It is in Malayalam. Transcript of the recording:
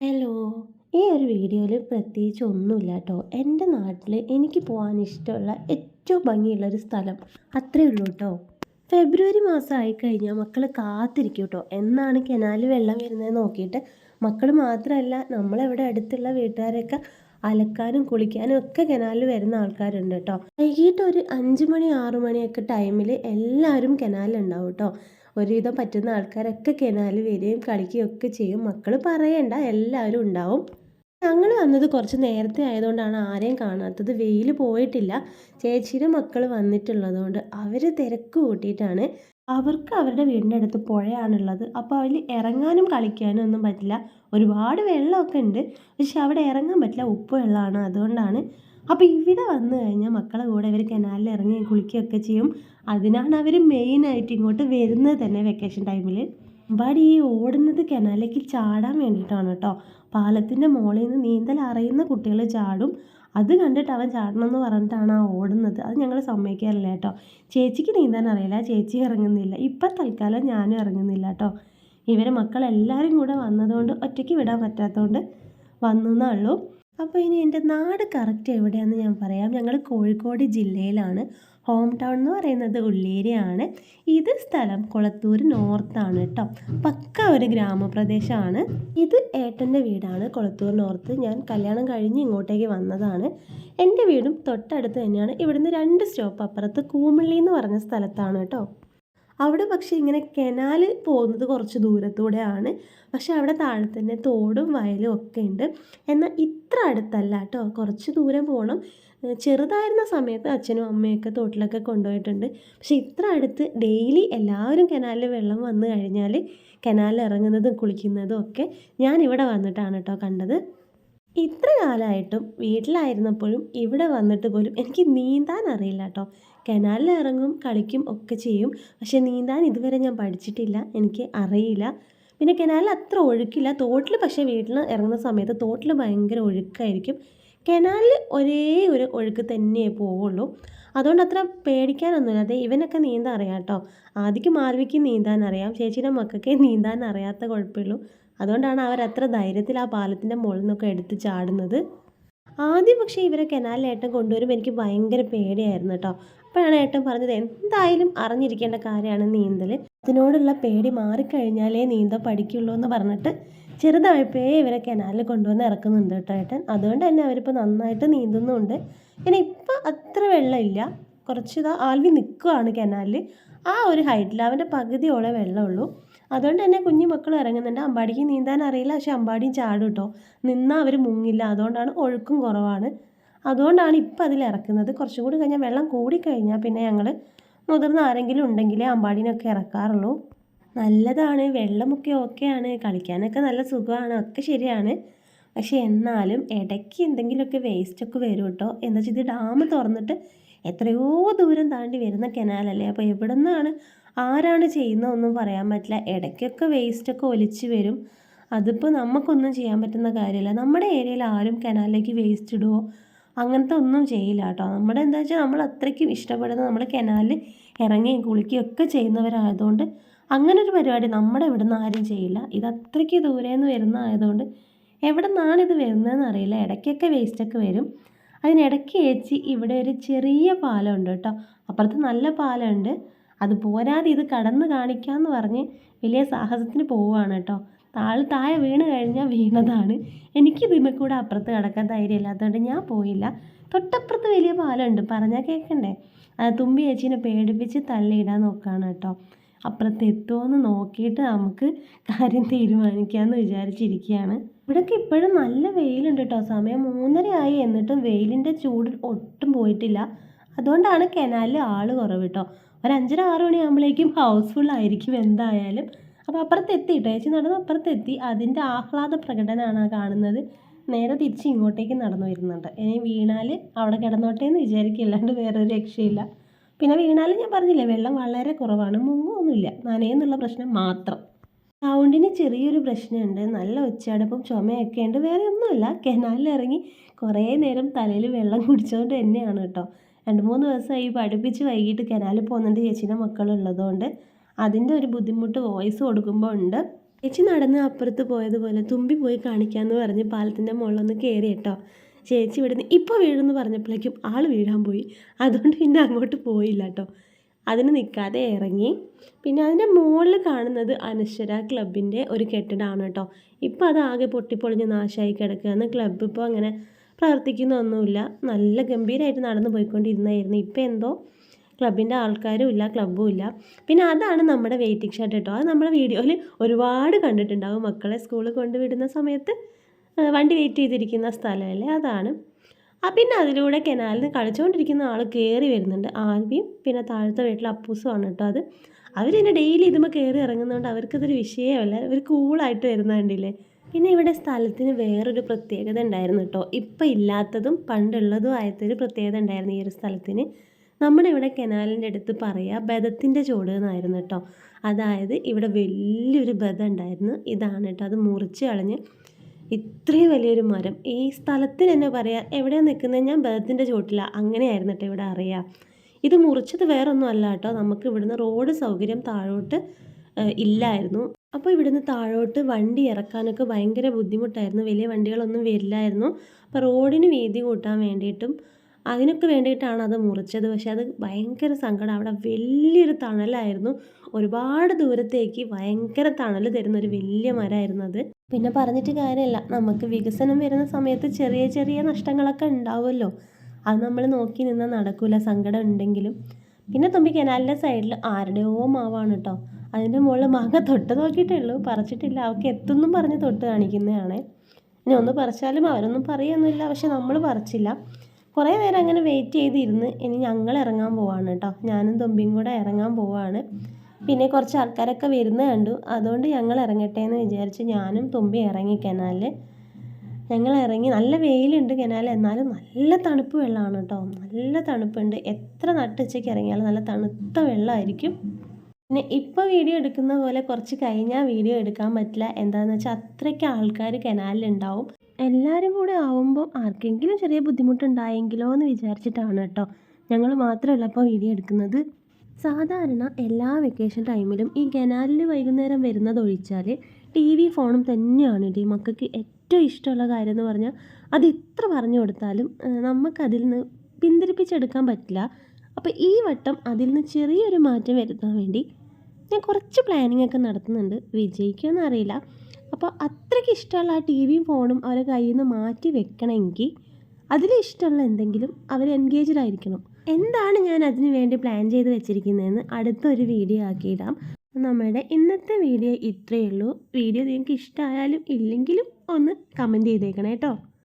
ഹലോ ഈ ഒരു വീഡിയോയിൽ പ്രത്യേകിച്ച് ഒന്നുമില്ല കേട്ടോ എന്റെ നാട്ടിൽ എനിക്ക് പോകാൻ ഇഷ്ടമുള്ള ഏറ്റവും ഭംഗിയുള്ള ഒരു സ്ഥലം അത്രയേ ഉള്ളൂ കേട്ടോ ഫെബ്രുവരി മാസം ആയിക്കഴിഞ്ഞാൽ മക്കൾ കാത്തിരിക്കും കേട്ടോ എന്നാണ് കനാലിൽ വെള്ളം വരുന്നത് നോക്കിയിട്ട്. മക്കൾ മാത്രമല്ല നമ്മളെവിടെ അടുത്തുള്ള വീട്ടുകാരൊക്കെ അലക്കാനും കുളിക്കാനും ഒക്കെ കനാലിൽ വരുന്ന ആൾക്കാരുണ്ട് കേട്ടോ വൈകിട്ട് ഒരു അഞ്ച് മണി ആറു മണിയൊക്കെ ടൈമിൽ എല്ലാവരും കനാലിലുണ്ടാവും കേട്ടോ ഒരുവിധം പറ്റുന്ന ആൾക്കാരൊക്കെ കനാലിൽ വരികയും കളിക്കുകയും ഒക്കെ ചെയ്യും. മക്കൾ പറയണ്ട എല്ലാവരും ഉണ്ടാവും. ഞങ്ങൾ വന്നത് കുറച്ച് നേരത്തെ ആയതുകൊണ്ടാണ് ആരെയും കാണാത്തത്. വെയിൽ പോയിട്ടില്ല. ചേച്ചിയുടെ മക്കൾ വന്നിട്ടുള്ളതുകൊണ്ട് അവർ തിരക്ക് കൂട്ടിയിട്ടാണ്. അവർക്ക് അവരുടെ വീടിന്റെ അടുത്ത് പുഴയാണുള്ളത്. അപ്പോൾ അതിൽ ഇറങ്ങാനും കളിക്കാനും ഒന്നും പറ്റില്ല. ഒരുപാട് വെള്ളമൊക്കെ ഉണ്ട്. പക്ഷെ അവിടെ ഇറങ്ങാൻ പറ്റില്ല. ഉപ്പ് വെള്ളമാണ് അതുകൊണ്ടാണ് അപ്പോൾ ഇവിടെ വന്നു കഴിഞ്ഞാൽ മക്കളെ കൂടെ ഇവർ കനാലിൽ ഇറങ്ങി കുളിക്കുകയൊക്കെ ചെയ്യും. അതിനാണ് അവർ മെയിനായിട്ട് ഇങ്ങോട്ട് വരുന്നത് തന്നെ വെക്കേഷൻ ടൈമിൽ അമ്പാടി ഈ ഓടുന്നത് കനാലിലേക്ക് ചാടാൻ വേണ്ടിയിട്ടാണ് കേട്ടോ പാലത്തിന്റെ മുകളിൽ നിന്ന് നീന്തൽ അറിയുന്ന കുട്ടികൾ ചാടും. അത് കണ്ടിട്ട് അവൻ ചാടണം എന്ന് പറഞ്ഞിട്ടാണ് ആ ഓടുന്നത്. അത് ഞങ്ങൾ സമ്മതിക്കാറില്ല കേട്ടോ ചേച്ചിക്ക് നീന്താൻ അറിയില്ല ചേച്ചി ഇറങ്ങുന്നില്ല. ഇപ്പം തൽക്കാലം ഞാനും ഇറങ്ങുന്നില്ല കേട്ടോ ഇവരെ മക്കളെല്ലാവരും കൂടെ വന്നതുകൊണ്ട് ഒറ്റയ്ക്ക് വിടാൻ പറ്റാത്തതുകൊണ്ട് വന്നു എന്നുള്ളൂ അപ്പോൾ ഇനി എന്റെ നാട് കറക്റ്റ് എവിടെയാണെന്ന് ഞാൻ പറയാം. ഞങ്ങൾ കോഴിക്കോട് ജില്ലയിലാണ്. ഹോം ടൗൺ എന്ന് പറയുന്നത് ഉള്ളേരിയാണ്. ഇത് സ്ഥലം കുളത്തൂർ നോർത്താണ് കേട്ടോ. പക്ക ഒരു ഗ്രാമപ്രദേശമാണ്. ഇത് ഏട്ടന്റെ വീടാണ്. കുളത്തൂർ നോർത്ത് ഞാൻ കല്യാണം കഴിഞ്ഞ് ഇങ്ങോട്ടേക്ക് വന്നതാണ്. എന്റെ വീടും തൊട്ടടുത്ത് തന്നെയാണ്. ഇവിടുന്ന് രണ്ട് സ്റ്റോപ്പ് അപ്പുറത്ത് കൂമിള്ളി എന്ന് പറഞ്ഞ സ്ഥലത്താണ് കേട്ടോ. അവിടെ പക്ഷേ ഇങ്ങനെ കനാൽ പോകുന്നത് കുറച്ച് ദൂരത്തൂടെയാണ്. പക്ഷെ അവിടെ താഴെ തന്നെ തോടും വയലും ഒക്കെ ഉണ്ട്. എന്നാൽ ഇത്ര അടുത്തല്ല കേട്ടോ. കുറച്ച് ദൂരം പോകണം ചെറുതായിരുന്ന സമയത്ത് അച്ഛനും അമ്മയൊക്കെ തോട്ടിലൊക്കെ കൊണ്ടുപോയിട്ടുണ്ട്. പക്ഷെ ഇത്ര അടുത്ത് ഡെയിലി എല്ലാവരും കനാലിൽ വെള്ളം വന്നു കഴിഞ്ഞാൽ കനാലിൽ ഇറങ്ങുന്നതും കുളിക്കുന്നതും ഒക്കെ ഞാൻ ഇവിടെ വന്നിട്ടാണ് കേട്ടോ കണ്ടത്. ഇത്ര കാലമായിട്ടും വീട്ടിലായിരുന്നപ്പോഴും ഇവിടെ വന്നിട്ട് പോലും എനിക്ക് നീന്താൻ അറിയില്ല കേട്ടോ. കനാലിൽ ഇറങ്ങും കളിക്കും ഒക്കെ ചെയ്യും. പക്ഷേ നീന്താൻ ഇതുവരെ ഞാൻ പഠിച്ചിട്ടില്ല എനിക്ക് അറിയില്ല. പിന്നെ കനാലിൽ അത്ര ഒഴുക്കില്ല. തോട്ടിൽ പക്ഷേ വീട്ടിൽ ഇറങ്ങുന്ന സമയത്ത് തോട്ടിൽ ഭയങ്കര ഒഴുക്കായിരിക്കും. കനാലിൽ ഒരേ ഒരു ഒഴുക്ക് തന്നെ പോവുള്ളൂ. അതുകൊണ്ട് അത്ര പേടിക്കാനൊന്നുമില്ല. അതെ ഇവനൊക്കെ നീന്താൻ അറിയാം കേട്ടോ. ആദ്യക്ക് മാർവിക്ക് നീന്താൻ അറിയാം. ചേച്ചിയുടെ മക്കൾക്ക് നീന്താൻ അറിയാത്ത കുഴപ്പമുള്ളൂ അതുകൊണ്ടാണ് അവർ അത്ര ധൈര്യത്തിൽ ആ പാലത്തിന്റെ മുകളിൽ നിന്നൊക്കെ എടുത്ത് ചാടുന്നത്. ആദ്യം പക്ഷേ ഇവരെ കനാലിൽ ഏട്ടൻ കൊണ്ടുവരുമ്പോൾ എനിക്ക് ഭയങ്കര പേടിയായിരുന്നു കേട്ടോ. അപ്പോഴാണ് ഏട്ടൻ പറഞ്ഞത് എന്തായാലും അറിഞ്ഞിരിക്കേണ്ട കാര്യമാണ് നീന്തൽ. അതിനോടുള്ള പേടി മാറിക്കഴിഞ്ഞാലേ നീന്തൽ പഠിക്കുള്ളൂ എന്ന് പറഞ്ഞിട്ട് ചെറുതായപ്പോഴേ ഇവരെ കനാലിൽ കൊണ്ടുവന്ന് ഇറക്കുന്നുണ്ട് കേട്ടോ ഏട്ടൻ. അതുകൊണ്ട് തന്നെ അവരിപ്പോൾ നന്നായിട്ട് നീന്തുന്നുണ്ട്. പിന്നെ ഇപ്പം അത്ര വെള്ളമില്ല. കുറച്ച് ഇതാ ആൽവി നിൽക്കുകയാണ് കനാലിൽ ആ ഒരു ഹൈറ്റിൽ അവന്റെ പകുതിയോളം വെള്ളമുള്ളൂ. അതുകൊണ്ട് തന്നെ കുഞ്ഞു മക്കൾ ഇറങ്ങുന്നുണ്ട്. അമ്പാടിക്ക് നീന്താൻ അറിയില്ല. പക്ഷെ അമ്പാടിയും ചാടും കേട്ടോ നിന്നാൽ അവർ മുങ്ങില്ല. അതുകൊണ്ടാണ് ഒഴുക്കും കുറവാണ്. അതുകൊണ്ടാണ് ഇപ്പം അതിൽ ഇറക്കുന്നത്. കുറച്ചും കൂടി കഴിഞ്ഞാൽ വെള്ളം കൂടിക്കഴിഞ്ഞാൽ പിന്നെ ഞങ്ങൾ മുതിർന്ന ആരെങ്കിലും ഉണ്ടെങ്കിലേ അമ്പാടിനൊക്കെ ഇറക്കാറുള്ളൂ. നല്ലതാണ്. വെള്ളമൊക്കെ ഓക്കെയാണ്. കളിക്കാനൊക്കെ നല്ല സുഖമാണ്. ഒക്കെ ശരിയാണ്. പക്ഷേ എന്നാലും ഇടയ്ക്ക് എന്തെങ്കിലുമൊക്കെ വേസ്റ്റൊക്കെ വരും കേട്ടോ. എന്താ വെച്ചാൽ ഇത് ഡാം തുറന്നിട്ട് എത്രയോ ദൂരം താണ്ടി വരുന്ന കനാലല്ലേ? അപ്പോൾ എവിടെ നിന്നാണ് ആരാണ് ചെയ്യുന്നതൊന്നും പറയാൻ പറ്റില്ല. ഇടയ്ക്കൊക്കെ വേസ്റ്റൊക്കെ ഒലിച്ച് വരും. അതിപ്പോൾ നമുക്കൊന്നും ചെയ്യാൻ പറ്റുന്ന കാര്യമല്ല. നമ്മുടെ ഏരിയയിൽ ആരും കനാലിലേക്ക് വേസ്റ്റ് ഇടുവോ? അങ്ങനത്തെ ഒന്നും ചെയ്യില്ല കേട്ടോ. നമ്മുടെ എന്താ വെച്ചാൽ നമ്മൾ അത്രയ്ക്കും ഇഷ്ടപ്പെടുന്ന നമ്മൾ കനാലിൽ ഇറങ്ങുകയും കുളിക്കുകയും ഒക്കെ ചെയ്യുന്നവരായതുകൊണ്ട് അങ്ങനെ ഒരു പരിപാടി നമ്മുടെ ഇവിടെ നിന്ന് ആരും ചെയ്യില്ല. ഇത് അത്രയ്ക്ക് ദൂരെ നിന്ന് വരുന്ന ആയതുകൊണ്ട് എവിടെ നിന്നാണ് ഇത് വരുന്നതെന്ന് അറിയില്ല. ഇടയ്ക്കൊക്കെ വേസ്റ്റൊക്കെ വരും. അതിനിടയ്ക്ക് ചേച്ചി ഇവിടെ ഒരു ചെറിയ പാലമുണ്ട് കേട്ടോ. അപ്പുറത്ത് നല്ല പാലമുണ്ട് അത് പോരാതെ ഇത് കടന്ന് കാണിക്കാമെന്ന് പറഞ്ഞ് വലിയ സാഹസത്തിന് പോവുകയാണ് കേട്ടോ. താൾ താഴെ വീണ് കഴിഞ്ഞാൽ വീണതാണ്. എനിക്ക് ഇതിന്മേൽ കൂടെ അപ്പുറത്ത് കിടക്കാൻ ധൈര്യമില്ലാത്തതുകൊണ്ട് ഞാൻ പോയില്ല. തൊട്ടപ്പുറത്ത് വലിയ പാലമുണ്ട്. പറഞ്ഞാൽ കേൾക്കണ്ടേ തുമ്പി ചേച്ചീനെ പേടിപ്പിച്ച് തള്ളിയിടാൻ നോക്കുകയാണ് കേട്ടോ. അപ്പുറത്ത് എത്തുമോയെന്ന് നോക്കിയിട്ട് നമുക്ക് കാര്യം തീരുമാനിക്കാമെന്ന് വിചാരിച്ചിരിക്കുകയാണ്. ഇവിടൊക്കെ ഇപ്പോഴും നല്ല വെയിലുണ്ട് കേട്ടോ. സമയം മൂന്നര ആയി എന്നിട്ടും വെയിലിന്റെ ചൂട് ഒട്ടും പോയിട്ടില്ല. അതുകൊണ്ടാണ് കനാലിൽ ആൾ കുറവ് കേട്ടോ. ഒരു അഞ്ചര ആറ് മണിയാകുമ്പോഴേക്കും ഹൗസ്ഫുൾ ആയിരിക്കും എന്തായാലും. അപ്പോൾ അപ്പുറത്തെത്തി കേട്ടോ ചേച്ചി നടന്ന് അപ്പുറത്തെത്തി. അതിന്റെ ആഹ്ലാദ പ്രകടനമാണ് ആ കാണുന്നത്. നേരെ തിരിച്ച് ഇങ്ങോട്ടേക്ക് നടന്നു വരുന്നുണ്ട്. ഇനി വീണാൽ അവിടെ കിടന്നോട്ടെ എന്ന് വിചാരിക്കില്ലാണ്ട് വേറെ വേറൊരു രക്ഷയില്ല. പിന്നെ വീണാൽ ഞാൻ പറഞ്ഞില്ലേ വെള്ളം വളരെ കുറവാണ്. മുങ്ങൊന്നുമില്ല നനയെന്നുള്ള പ്രശ്നം മാത്രം. സൗണ്ടിന് ചെറിയൊരു പ്രശ്നമുണ്ട്. നല്ല ഒച്ചയടപ്പും ചുമയൊക്കെ ഉണ്ട് വേറെ ഒന്നുമില്ല. കനാലിൽ ഇറങ്ങി കുറേ നേരം തലയിൽ വെള്ളം കുടിച്ചതുകൊണ്ട് തന്നെയാണ് കേട്ടോ. രണ്ട് മൂന്ന് ദിവസമായി പഠിപ്പിച്ച് വൈകിട്ട് കനാലിൽ പോകുന്നുണ്ട് ചേച്ചീന്റെ മക്കളുള്ളതുകൊണ്ട്. അതിന്റെ ഒരു ബുദ്ധിമുട്ട് വോയിസ് കൊടുക്കുമ്പോൾ ഉണ്ട്. ചേച്ചി നടന്ന് അപ്പുറത്ത് പോയതുപോലെ തുമ്പി പോയി കാണിക്കാമെന്ന് പറഞ്ഞ് പാലത്തിന്റെ മുകളിലൊന്ന് കയറി കേട്ടോ. ചേച്ചി ഇവിടുന്ന് ഇപ്പോൾ വീഴുമെന്ന് പറഞ്ഞപ്പോഴേക്കും ആൾ വീഴാൻ പോയി. അതുകൊണ്ട് പിന്നെ അങ്ങോട്ട് പോയില്ല കേട്ടോ. അതിന് നിൽക്കാതെ ഇറങ്ങി. പിന്നെ അതിന്റെ മുകളിൽ കാണുന്നത് അനശ്വര ക്ലബിന്റെ ഒരു കെട്ടിടമാണ് കേട്ടോ. ഇപ്പോൾ അത് ആകെ പൊട്ടിപ്പൊളിഞ്ഞ് നാശമായി കിടക്കുകയാണ്. ക്ലബ് ഇപ്പോൾ അങ്ങനെ പ്രവർത്തിക്കുന്നൊന്നുമില്ല. നല്ല ഗംഭീരമായിട്ട് നടന്നു പോയിക്കൊണ്ടിരുന്നായിരുന്നു ഇപ്പം എന്തോ ക്ലബിന്റെ ആൾക്കാരും ഇല്ല ക്ലബ്ബും ഇല്ല. പിന്നെ അതാണ് നമ്മുടെ വെയിറ്റിംഗ് ഷർട്ട് കേട്ടോ. അത് നമ്മുടെ വീഡിയോയിൽ ഒരുപാട് കണ്ടിട്ടുണ്ടാവും. മക്കളെ സ്കൂളിൽ കൊണ്ടുവിടുന്ന സമയത്ത് വണ്ടി വെയിറ്റ് ചെയ്തിരിക്കുന്ന സ്ഥലമല്ലേ അതാണ്. ആ പിന്നെ അതിലൂടെ കനാലിൽ കളിച്ചുകൊണ്ടിരിക്കുന്ന ആൾ കയറി വരുന്നുണ്ട്. ആൽവിയും പിന്നെ താഴത്തെ വീട്ടിൽ അപ്പൂസുമാണ് കേട്ടോ അത്. അവർ തന്നെ ഡെയിലി ഇതുമ്പോൾ കയറി ഇറങ്ങുന്നതുകൊണ്ട് അവർക്കതൊരു വിഷയമല്ല. അവർ കൂളായിട്ട് വരുന്ന കണ്ടില്ലേ? പിന്നെ ഇവിടെ സ്ഥലത്തിന് വേറൊരു പ്രത്യേകത ഉണ്ടായിരുന്നു കേട്ടോ. ഇപ്പം ഇല്ലാത്തതും പണ്ടുള്ളതും ആയത്തൊരു പ്രത്യേകത ഉണ്ടായിരുന്നു ഈ ഒരു സ്ഥലത്തിന്. നമ്മുടെ ഇവിടെ കനാലിന്റെ അടുത്ത് പറയുക ബദത്തിന്റെ ചോട് എന്നായിരുന്നു കേട്ടോ. അതായത് ഇവിടെ വലിയൊരു ബദം ഉണ്ടായിരുന്നു. ഇതാണ് കേട്ടോ. അത് മുറിച്ച് കളഞ്ഞ് ഇത്രയും വലിയൊരു മരം. ഈ സ്ഥലത്തിൽ തന്നെ പറയാം എവിടെയാണ് നിൽക്കുന്നത്? ഞാൻ ബദത്തിന്റെ ചോട്ടിലാണ് അങ്ങനെയായിരുന്നു കേട്ടോ ഇവിടെ അറിയാം. ഇത് മുറിച്ചത് വേറൊന്നും അല്ല കേട്ടോ. നമുക്ക് ഇവിടുന്ന് റോഡ് സൗകര്യം താഴോട്ട് ഇല്ലായിരുന്നു. അപ്പോൾ ഇവിടുന്ന് താഴോട്ട് വണ്ടി ഇറക്കാനൊക്കെ ഭയങ്കര ബുദ്ധിമുട്ടായിരുന്നു. വലിയ വണ്ടികളൊന്നും വരില്ലായിരുന്നു. അപ്പോൾ റോഡിന് വീതി കൂട്ടാൻ വേണ്ടിയിട്ടും അതിനൊക്കെ വേണ്ടിയിട്ടാണ് അത് മുറിച്ചത്. പക്ഷേ അത് ഭയങ്കര സങ്കടം. അവിടെ വലിയൊരു തണലായിരുന്നു. ഒരുപാട് ദൂരത്തേക്ക് ഭയങ്കര തണൽ തരുന്ന ഒരു വലിയ മരമായിരുന്നു അത്. പിന്നെ പറഞ്ഞിട്ട് കാര്യമില്ല. നമുക്ക് വികസനം വരുന്ന സമയത്ത് ചെറിയ ചെറിയ നഷ്ടങ്ങളൊക്കെ ഉണ്ടാവുമല്ലോ. അത് നമ്മൾ നോക്കി നിന്നാൽ നടക്കില്ല സങ്കടം ഉണ്ടെങ്കിലും. പിന്നെ തുമ്പി കനാലിന്റെ സൈഡിൽ ആരുടെയോ മാവാണ് കേട്ടോ അതിന്റെ മുകളിൽ മാങ്ങ തൊട്ട് നോക്കിയിട്ടേ ഉള്ളൂ പറിച്ചിട്ടില്ല. അവർക്ക് എത്തുന്നും പറഞ്ഞ് തൊട്ട് കാണിക്കുന്നതാണ്. ഇനി ഒന്ന് പറിച്ചാലും അവരൊന്നും പറയുന്നില്ല പക്ഷെ നമ്മൾ പറിച്ചില്ല. കുറേ നേരം അങ്ങനെ വെയിറ്റ് ചെയ്തിരുന്ന് ഇനി ഞങ്ങൾ ഇറങ്ങാൻ പോവാണ് കേട്ടോ ഞാനും തുമ്പിയും കൂടെ ഇറങ്ങാൻ പോവാണ്. പിന്നെ കുറച്ച് ആൾക്കാരൊക്കെ വരുന്ന കണ്ടു. അതുകൊണ്ട് ഞങ്ങൾ ഇറങ്ങട്ടെ എന്ന് വിചാരിച്ച് ഞാനും തുമ്പി ഇറങ്ങി ഞങ്ങൾ ഇറങ്ങി നല്ല വെയിലുണ്ട് കനാൽ എന്നാലും നല്ല തണുപ്പ് വെള്ളമാണ് കേട്ടോ. നല്ല തണുപ്പുണ്ട്. എത്ര നട്ടുച്ചയ്ക്ക് ഇറങ്ങിയാലും നല്ല തണുത്ത വെള്ളമായിരിക്കും. പിന്നെ ഇപ്പോൾ വീഡിയോ എടുക്കുന്ന പോലെ കുറച്ച് കഴിഞ്ഞാൽ വീഡിയോ എടുക്കാൻ പറ്റില്ല. എന്താണെന്ന് വെച്ചാൽ അത്രയ്ക്ക് ആൾക്കാർ കനാലിലുണ്ടാവും. എല്ലാവരും കൂടെ ആവുമ്പോൾ ആർക്കെങ്കിലും ചെറിയ ബുദ്ധിമുട്ടുണ്ടായെങ്കിലോ എന്ന് വിചാരിച്ചിട്ടാണ് കേട്ടോ ഞങ്ങൾ മാത്രമല്ല ഇപ്പോൾ വീഡിയോ എടുക്കുന്നത്. സാധാരണ എല്ലാ വെക്കേഷൻ ടൈമിലും ഈ കനാലിൽ വൈകുന്നേരം വരുന്നത് ഒഴിച്ചാൽ ടി വി ഫോണും തന്നെയാണ് ഈ മക്കൾക്ക് ഏറ്റവും ഇഷ്ടമുള്ള കാര്യം എന്ന് പറഞ്ഞാൽ അത് എത്ര പറഞ്ഞു കൊടുത്താലും നമുക്കതിൽ നിന്ന് പിന്തിരിപ്പിച്ചെടുക്കാൻ പറ്റില്ല. അപ്പോൾ ഈ വട്ടം അതിൽ നിന്ന് ചെറിയൊരു മാറ്റം വരുത്താൻ വേണ്ടി ഞാൻ കുറച്ച് പ്ലാനിങ് ഒക്കെ നടത്തുന്നുണ്ട്. വിജയിക്കുമെന്ന് അറിയില്ല. അപ്പോൾ അത്രയ്ക്ക് ഇഷ്ടമുള്ള ആ ടി വിയും ഫോണും അവരെ കയ്യിൽ നിന്ന് മാറ്റി വെക്കണമെങ്കിൽ അതിൽ ഇഷ്ടമുള്ള എന്തെങ്കിലും അവർ എൻഗേജ്ഡ് ആയിരിക്കണം. എന്താണ് ഞാൻ അതിനു വേണ്ടി പ്ലാൻ ചെയ്ത് വെച്ചിരിക്കുന്നതെന്ന് അടുത്തൊരു വീഡിയോ ആക്കിയിടാം നമ്മുടെ ഇന്നത്തെ വീഡിയോ ഇത്രയേ ഉള്ളൂ. വീഡിയോ നിങ്ങൾക്ക് ഇഷ്ടമായാലും ഇല്ലെങ്കിലും ഒന്ന് കമന്റ് ചെയ്തേക്കണം കേട്ടോ